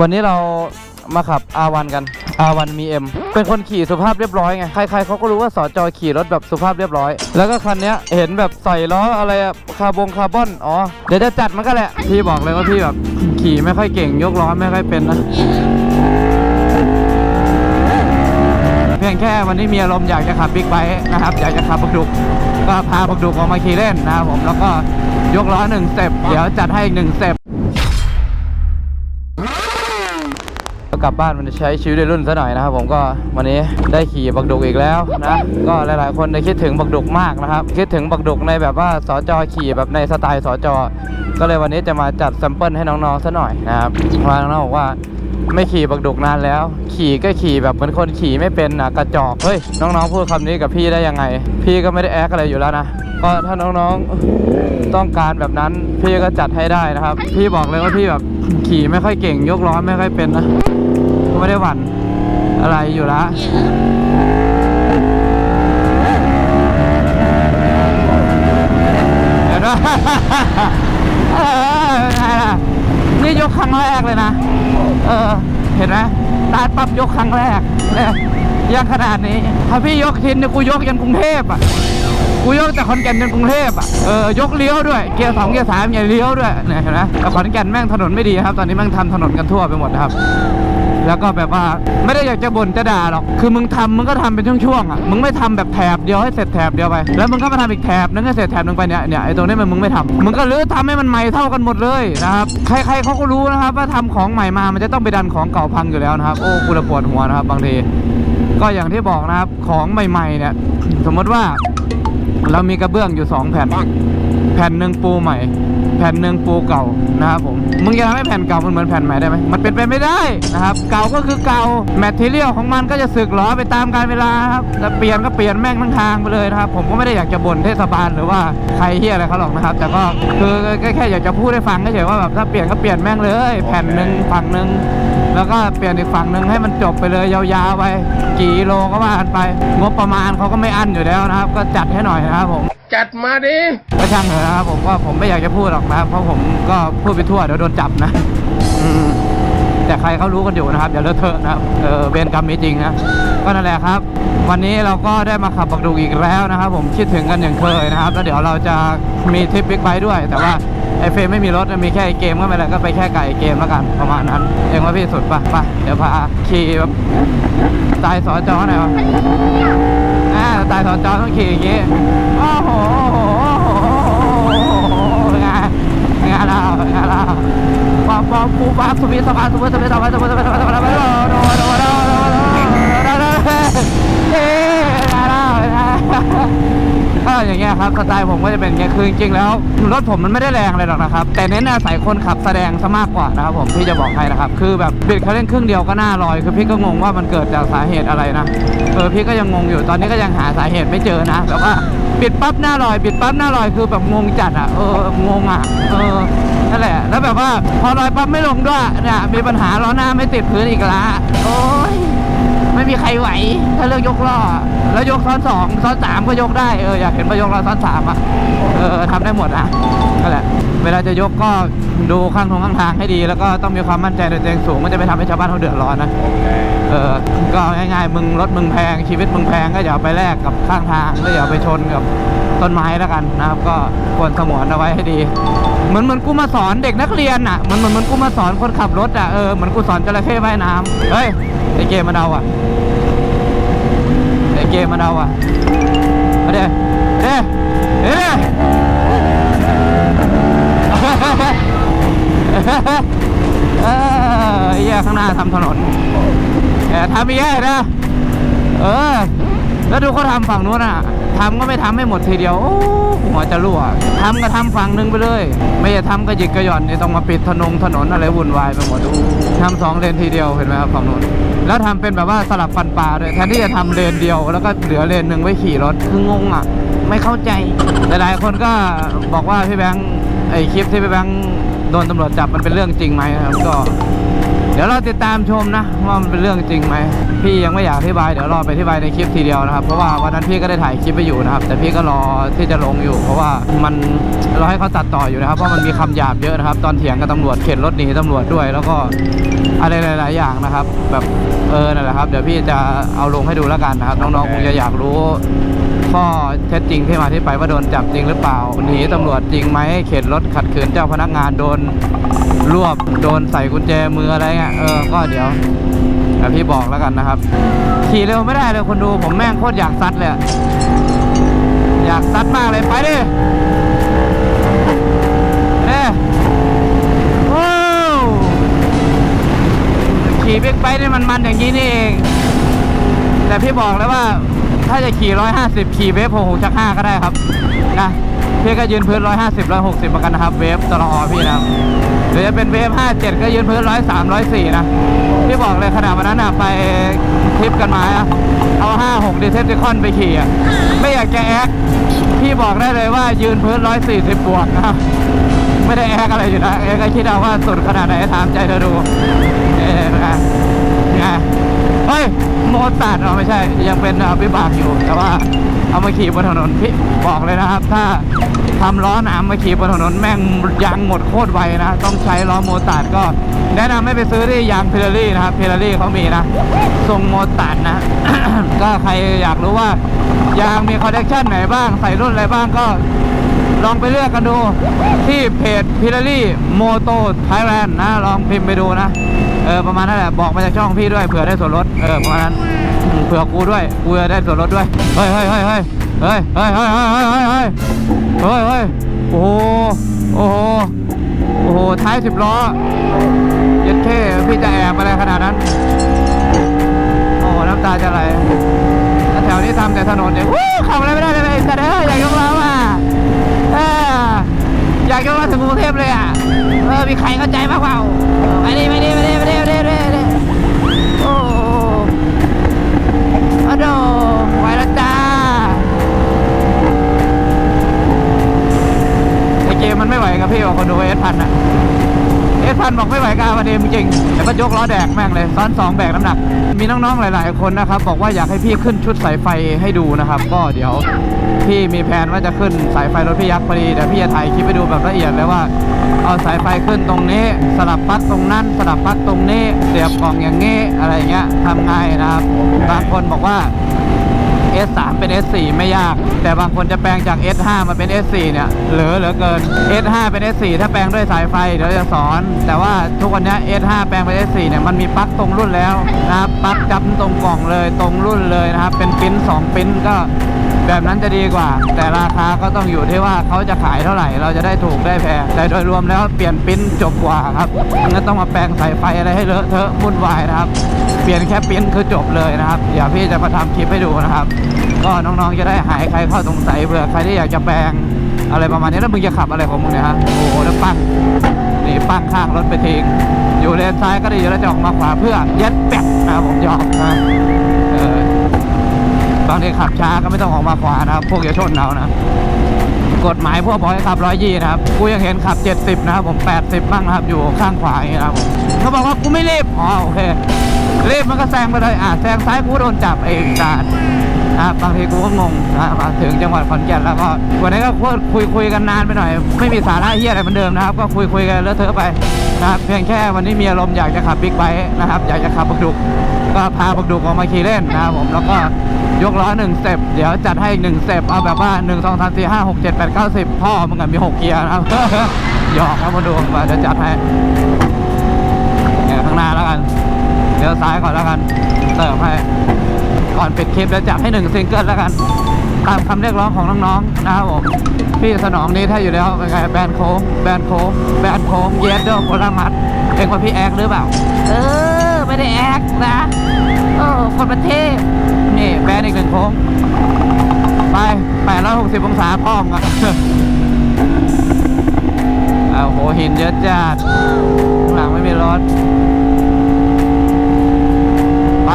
วันนี้เรามาขับ R1 กัน R1 มี M เป็นคนขี่สุภาพเรียบร้อยไง ใครๆเขาก็รู้ว่าสอจอขี่รถแบบสุภาพเรียบร้อย แล้วก็คันนี้เห็นแบบใส่ล้ออะไรอะคาร์บงคาร์บอน อ๋อ เดี๋ยวจะจัดมันก็แหละ พี่บอกเลยว่าพี่แบบขี่ไม่ค่อยเก่งยกล้อไม่ค่อยเป็นนะ เพียงแค่วันนี้มีอารมณ์อยากจะขับบิ๊กไบค์นะครับ อยากจะขับบักดุกก็พาบักดุกออกมาขี่เล่นนะครับผม แล้วก็ยกล้อหนึ่งเต็ปเดี๋ยวจัดให้อีกหนึ่งเต็ป ก็กลับบ้านมันจะใช้ชีวิตในรุ่นซะหน่อยนะครับ ผมก็วันนี้ได้ขี่บักดุกอีกแล้วนะก็หลาย ๆ คนได้คิดถึงบักดุกมากนะครับ คิดถึงบักดุกในแบบว่าสจขี่แบบในสไตล์สจก็เลยวันนี้จะมาจัดแซมเปิลให้น้อง ๆซะหน่อยนะครับเพราน้องๆบอกว่าไม่ขี่บักดุกนานแล้ว ขี่ก็ขี่แบบเหมือนคนขี่ไม่เป็นนะกระจอกเฮ้ยน้องๆพูดคำนี้กับพี่ได้ยังไง พี่ก็ไม่ได้แอคอะไรอยู่แล้วนะก็ถ้าน้องๆต้องการแบบนั้นพี่ก็จัดให้ได้นะครับ พี่บอกเลยว่าพี่แบบขี่ไม่ค่อยเก่งยกล้อไม่ค่อยเป็นนะ ไม่ได้หวั่นอะไรอยู่ละเห็นไหมเออไงล่ะนี่ยกครั้งแรกเลยนะ เออ เห็นไหมตาปั๊บยกครั้งแรกเนี่ยยังขนาดนี้ ถ้าพี่ยกทินเนี่ยกูยกยันกรุงเทพอะ กูยกจากขอนแก่นยันกรุงเทพอะ เออยกเลี้ยวด้วย เกียร์สองเกียร์สามอย่าเลี้ยวด้วยเนี่ยเห็นไหมแต่ขอนแก่นแม่งถนนไม่ดีครับ ตอนนี้แม่งทำถนนกันทั่วไปหมดนะครับ แล้วก็แบบว่าไม่ได้อยากจะบ่นจะด่าหรอก คือมึงทำมึงก็ทำเป็นช่วงๆอะ มึงไม่ทำแบบแถบเดียวให้เสร็จแถบเดียวไป แล้วมึงก็มาทำอีกแถบนึงให้เสร็จแถบนึงไปเนี่ยเนี่ยไอ้ตรงนี้มันมึงไม่ทำมึงก็รื้อทำให้มันใหม่เท่ากันหมดเลยนะครับ ใครๆเขาก็รู้นะครับว่าทำของใหม่มา มันจะต้องไปดันของเก่าพังอยู่แล้วนะครับ โอ้กูระปวดหัวนะครับบางที ก็อย่างที่บอกนะครับ ของใหม่ๆเนี่ย สมมติว่าเรามีกระเบื้องอยู่สองแผ่น แผ่นหนึ่งปูใหม่ แผ่นหนึ่งปูเก่านะครับผมมึงจะทำให้แผ่นเก่ามันเหมือนแผ่นใหม่ได้ไหมมันเป็นไปไม่ได้นะครับเก่าก็คือเก่าแมทเทียลของมันก็จะสึกหรอไปตามกาลเวลาครับจะเปลี่ยนก็เปลี่ยนแม่งทั้งทางไปเลยนะครับผมก็ไม่ได้อยากจะบ่นเทศบาลหรือว่าใครเฮียอะไรเขาหรอกนะครับแต่ก็คือแค่อยากจะพูดให้ฟังเฉยว่าแบบถ้าเปลี่ยนก็เปลี่ยนแม่งเลย แผ่นหนึ่งฝั่งหนึ่ง แล้วก็เปลี่ยนอีกฝั่งหนึ่งให้มันจบไปเลยยาวๆไป กี่กิโลก็ว่ากันไป งบประมาณเขาก็ไม่อั้นอยู่แล้วนะครับ ก็จัดให้หน่อยนะครับผมจัดมาดิก็ช่างเถอะนะครับผมว่าผมไม่อยากจะพูดหรอกนะครับเพราะผมก็พูดไปทั่วเดี๋ยวโดนจับนะอืมแต่ใครเขารู้กันอยู่นะครับอย่าเลอะเทอะนะครับเออเวรกรรมมีจริงนะก็นั่นแหละครับ วันนี้เราก็ได้มาขับบักดูอีกแล้วนะครับ ผมคิดถึงกันอย่างเคยนะครับ แล้วเดี๋ยวเราจะมีทริปบิ๊กไบค์ด้วย แต่ว่า ไอเฟรมไม่มีรถมีแค่ไอเกมก็ไม่เป็นไรก็ไปแค่ไก่เกมแล้วกันประมาณนั้น เองว่าพี่สุดปะไปเดี๋ยวพาขี่แบบตายสอจอหน่อยวะอ่าตายสอจอต้องขี่อย่างงี้โอ้โหโอ้โหโอ้โหงานงานเรางานเราปอปอปูปาสุบิสบาสุบิสบิสบาสุบิสบิสบาสุบิสบิส อย่างเงี้ยครับสไตล์ผมก็จะเป็นอย่างเงี้ยคือจริงๆแล้วรถผมมันไม่ได้แรงอะไรหรอกนะครับ แต่เน้นอาศัยคนขับแสดงซะมากกว่านะครับผมพี่จะบอกให้นะครับ คือแบบบิดเขาเร่งครึ่งเดียวก็หน้าลอย คือพี่ก็งงว่ามันเกิดจากสาเหตุอะไรนะเออพี่ก็ยังงงอยู่ตอนนี้ก็ยังหาสาเหตุไม่เจอนะแบบว่าบิดปั๊บหน้าลอยบิดปั๊บหน้าลอยคือแบบงงจัดอะเอองงอะเออนั่นแหละ แล้วแบบว่าพอลอยปั๊บไม่ลงด้วยเนี่ยมีปัญหาล้อหน้าไม่ติดพื้นอีกละโอ้ย ไม่มีใครไหว ถ้าเลือกยกล้อ แล้วยกซ้อนสองซ้อนสามก็ยกได้เอออยากเห็นมายกล้อซ้อนสามอะเออทำได้หมดนะนั่นแหละ เวลาจะยกก็ดูข้างทงข้างทางให้ดี แล้วก็ต้องมีความมั่นใจในตัวเองสูงมันจะไม่ทำให้ชาวบ้านเขาเดือดร้อนนะเออก็ง่ายๆมึงรถมึงแพงชีวิตมึงแพงก็อย่าเอาไปแลกกับข้างทางก็อย่าเอาไปชนกับต้นไม้แล้วกันนะครับ ก็ควรสงวนเอาไว้ให้ดีเหมือนเหมือนกูมาสอนเด็กนักเรียนอะเหมือนเหมือนเหมือนกูมาสอนคนขับรถอะเออเหมือนกูสอนจระเข้ว่ายน้ำเฮ้ยไอ เกมมันเอาอะไอเกมมันเอาอะมาเด้เด้เด้เออไอ้ยข้างหน้าทำถนนแต่ทำไม่แย่นะ เออ แล้วดูเขาทำฝั่งนู้นอะทำก็ไม่ทำให้หมดทีเดียว โอ้หัวจะรั่วทำก็ทำฝั่งนึงไปเลย ไม่จะทำก็หยิกกระหย่อนนี่ต้องมาปิดถนนถนนอะไรวุ่นวายไปหมดดูทำสองเลนทีเดียวเห็นไหมครับฝั่งนู้น แล้วทำเป็นแบบว่าสลับฟันปลาเลยแทนที่จะทำเลนเดียว แล้วก็เหลือเลนหนึ่งไว้ขี่รถคืองงอะ ไม่เข้าใจหลายๆคนก็บอกว่าพี่แบงค์ไอคลิปที่พี่แบงค์โดนตำรวจจับมันเป็นเรื่องจริงไหมครับก็ เดี๋ยวเราติดตามชมนะว่ามันเป็นเรื่องจริงไหมพี่ยังไม่อยากอธิบายเดี๋ยวรอไปอธิบายในคลิปทีเดียวนะครับ เพราะว่าวันนั้นพี่ก็ได้ถ่ายคลิปไปอยู่นะครับ แต่พี่ก็รอที่จะลงอยู่ เพราะว่ามันเราให้เขาตัดต่ออยู่นะครับเพราะมันมีคำหยาบเยอะนะครับ ตอนเถียงกับตำรวจเข็นรถหนีตำรวจด้วย แล้วก็อะไรหลาย ๆ อย่างนะครับ แบบเออนั่นแหละครับ เดี๋ยวพี่จะเอาลงให้ดูแล้วกันนะครับ น้องๆคงจะอยากรู้ข้อเท็จจริงที่มาที่ไปว่าโดนจับจริงหรือเปล่าหนีตำรวจจริงไหมเข็นรถขัดขืนเจ้าพนักงานโดนรวบโดนใส่กุญแจมืออะไรเงี้ยเออก็เดี๋ยว เดี๋ยวพี่บอกแล้วกันนะครับ ขี่เร็วไม่ได้เลยคนดูผมแม่งโคตรอยากซัดเลยอยากซัดมากเลยไปดิเอ้ว้าวขี่บิ๊กไบค์นี่มันมันอย่างนี้นี่เอง แต่พี่บอกเลยว่าถ้าจะขี่ 150 ขี่เวฟ66ชัก5ก็ได้ครับนะพี่ก็ยืนพื้น 150 160เหมือนกันนะครับ เวฟตลอดพี่นะครับ หรือจะเป็นเวฟ57 ก็ยืนพื้น103 104นะพี่บอกเลยขนาดวันนั้นอะไปทริปกันมาอะเอา56ดีเซปติคอนไปขี่อะไม่อยากจะแอคพี่บอกได้เลยว่ายืนพื้น140บวกนะครับไม่ได้แอคอะไรอยู่นะแอก็คิดเอาว่าสุดขนาดไหนถามใจเธอดู โมตัดเราไม่ใช่ ยังเป็นวิบากอยู่ แต่ว่าเอามาขี่บนถนนพี่บอกเลยนะครับ ถ้าทำล้อหนามมาขี่บนถนนแม่งยางหมดโคตรไวนะ ต้องใช้ล้อโมตัดก็ แนะนำให้ไปซื้อที่ยางเพลารี่นะครับเพลารี่เขามีนะทรงโมตัดนะ ก็ใครอยากรู้ว่ายางมีคอนเนคชั่นไหนบ้าง ใส่รุ่นอะไรบ้างก็ ลองไปเลือกกันดูที่เพจพิลารี่โมโตไทยแลนด์นะ ลองพิมพ์ไปดูนะ เออประมาณนั้นแหละ บอกมาจากช่องพี่ด้วยเผื่อได้ส่วนลด เออประมาณนั้นเผื่อกูด้วย กูจะได้ส่วนลดด้วย เฮ้ยเฮ้ยเฮ้ยเฮ้ยเฮ้ยเฮ้ยเฮ้ยเฮ้ยเฮ้ยเฮ้ยเฮ้ยเฮ้ยโอ้โห โอ้โห โอ้โห ท้ายสิบล้อ เย็ดเท่พี่จะแอบอะไรขนาดนั้น โอ้หน้ำตาจะไหลแล้วแถวนี้ทำแต่ถนนเนี่ยวขับอะไรไม่ได้เลยแต่เด้ออยากยกล้อมาเออ อยากยกล้อถึงกรุงเทพเลยอะเออมีใครเข้าใจบ้างเปล่าไม่ดีไม่ดีไม่ดีไม่ดีไม่ดีไม่ดีไดีโอ้โหอ้โดไหวแล้วจ้าไอเกมมันไม่ไหวกับพี่บอกคนดูเอสพันอะเอสพันบอกไม่ไหวกบอาวันเดมจริง ก็ยกล้อแดกแม่งเลยซ้อนสองแบกน้ำหนัก มีน้องๆหลาย ๆ คนนะครับบอกว่าอยากให้พี่ขึ้นชุดสายไฟให้ดูนะครับ ก็เดี๋ยวพี่มีแผนว่าจะขึ้นสายไฟรถพี่ยักษ์พอดีเดี๋ยวพี่จะถ่ายคลิปไปดูแบบละเอียดเลยว่า เอาสายไฟขึ้นตรงนี้ สลับปลั๊กตรงนั้น สลับปลั๊กตรงนี้เสียบกล่องอย่างงี้อะไรเงี้ยทำไงนะครับบางคนบอกว่า S3 เป็น S4 ไม่ยาก แต่บางคนจะแปลงจาก S5 มาเป็น S4 เนี่ยเหลือเหลือเกิน S5 เป็น S4 ถ้าแปลงด้วยสายไฟเดี๋ยวจะสอน แต่ว่าทุกวันนี้ S5 แปลงเป็น S4 เนี่ยมันมีปลั๊กตรงรุ่นแล้วนะครับปลั๊กจับตรงกล่องเลยตรงรุ่นเลยนะครับ เป็นปิ้น2ปิ้นก็แบบนั้นจะดีกว่า แต่ราคาก็ต้องอยู่ที่ว่าเขาจะขายเท่าไหร่ เราจะได้ถูกได้แพงแต่โดยรวมแล้วเปลี่ยนปิ้นจบกว่าครับงั้นต้องมาแปลงสายไฟอะไรให้เลอะเทอะวุ่นวายนะครับ ปลี่ยนแค่ปิ้นคือจบเลยนะครับเดี๋ยวพี่จะมาทำคลิปให้ดูนะครับ ก็น้องๆจะได้หายใครเข้าสงสัยเผื่อใครที่อยากจะแปลงอะไรประมาณนี้แล้วมึงจะขับอะไรของมึงเนี่ยฮะโอ้โหแล้วปั้งนี่ปั้งข้างรถไปทิ้งอยู่เลนซ้ายก็ดีอยู่แล้วจะออกมาขวาเพื่อยัดแปะนะผมยอมนะบางทีขับช้าก็ไม่ต้องออกมาขวานะครับพวกจะชนเรานะ กฎหมายพวกบอกให้ขับร้อยยี่นะครับ กูยังเห็นขับ 70 นะครับผม 80 บ้างนะครับ อยู่ข้างขวาอย่างนี้นะครับผมเขาบอกว่ากูไม่รีบ อ๋อโอเค รีบมันก็แซงไปเลย อะแซงซ้ายกูโดนจับเองจ้านะครับบางทีกูก็งงนะมาถึงจังหวัดขอนแก่นแล้วก็วันนี้ก็คุยคุยกันนานไปหน่อย ไม่มีสาระเฮียอะไรเหมือนเดิมนะครับ ก็คุยคุยกันเลอะเทอะไปนะครับเพียงแค่วันนี้มีอารมณ์อยากจะขับบิ๊กไบค์นะครับ อยากจะขับบักดุกก็พาบักดุกออกมาขี่เล่นนะครับผมแล้วก็ ยกล้อหนึ่งเต็ปเดี๋ยวจัดให้อีกหนึ่งเต็ปเอาแบบว่าหนึ่งสองสามสี่ห้าหกเจ็ดแปดเก้าสิบพ่อมึงอะมีหกเกียร์นะครับหยอกครับมาดูมาเดี๋ยวจัดให้เนี่ยข้างหน้าแล้วกันเดี๋ยวซ้ายก่อนแล้วกันเติมให้ก่อนปิดคลิปแล้วจัดให้หนึ่งซิงเกิลแล้วกันตามคำเรียกร้องของน้องๆนะครับผมพี่สนองนี้ถ้าอยู่แล้วเป็นไงแบรนโค้งแบรนโค้งแบรนโค้งเยสเดอร์โคลามัดเองว่าพี่แอคหรือเปล่า เออ ไม่ได้แอคนะเออคนประเทศ นี่แบนอีกหนึ่งโค้ง ไป 860 องศาพร้อมกันเอาโหหินเยอะจัดข้างหลังไม่มีรถ ไป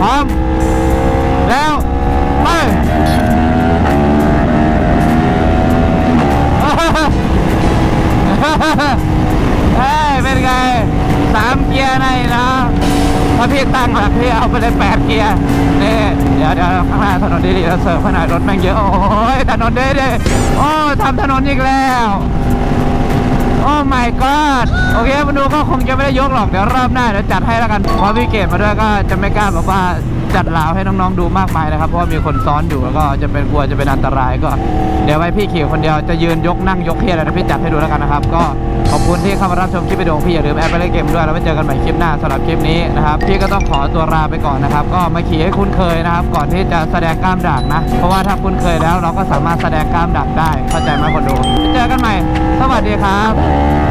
พร้อม แล้ว ไปเฮ้ยเป็นไงสามเกียร์หน่อยนะ ถ้าพี่ตั้งหลักพี่เอาไปเลยแปดเกียร์นี่เดี๋ยวเดี๋ยวข้างหน้าถนนดีๆเราเสิร์ฟขนาดรถแม่งเยอะ โอ้ยถนนดีดีๆโอ้ทำถนนอีกแล้ว โอ้ my god โอเคมาดูก็คงจะไม่ได้ยกหรอก เดี๋ยวรอบหน้าเดี๋ยวจัดให้แล้วกัน เพราะพี่เกดมาด้วยก็จะไม่กล้าแบบว่า จัดลาวให้น้องๆดูมากมายนะครับ เพราะมีคนซ้อนอยู่แล้วก็จะเป็นกลัวจะเป็นอันตรายก็ เดี๋ยวไว้พี่ขี่คนเดียวจะยืนยกนั่งยกเฮียอะไรนะพี่จัดให้ดูแล้วกันนะครับ ก็ขอบคุณที่เข้ามารับชมคลิปวิดีโอของพี่อย่าลืมแอดไปเล่นเกมด้วยแล้วไว้เจอกันใหม่คลิปหน้าสำหรับคลิปนี้นะครับพี่ก็ต้องขอตัวลาไปก่อนนะครับ ก็มาขี่ให้คุ้นเคยนะครับ ก่อนที่จะแสดงกล้ามด่างนะ เพราะว่าถ้าคุ้นเคยแล้วเราก็สามารถแสดงกล้ามด่างได้ เข้าใจไหมคนดูไว้เจอกันใหม่ สวัสดีครับ